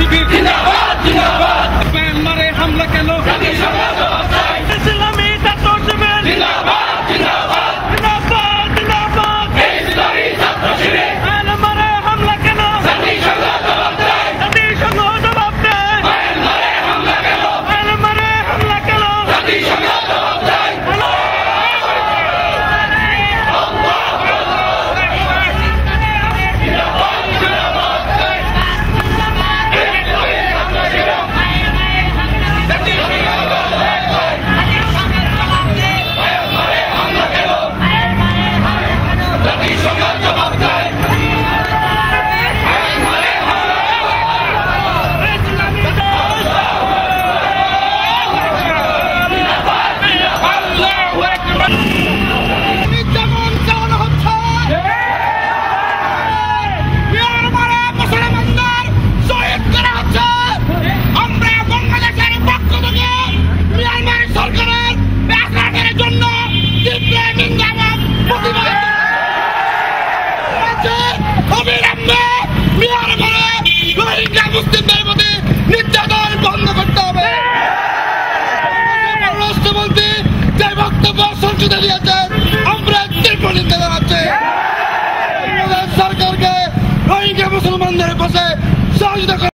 Bibi, Bibi, Bibi, Bibi, Bibi, Bibi, Bibi, অবিলম্বে মিয়ানমারে বন্ধ করতে হবে। পররাষ্ট্রমন্ত্রী যে বক্তব্য সংসদে দিয়েছেন আমরা তীব্র নিন্দা জানাচ্ছি। সরকারকে রোহিঙ্গা মুসলমানদের পাশে সহযোগিতা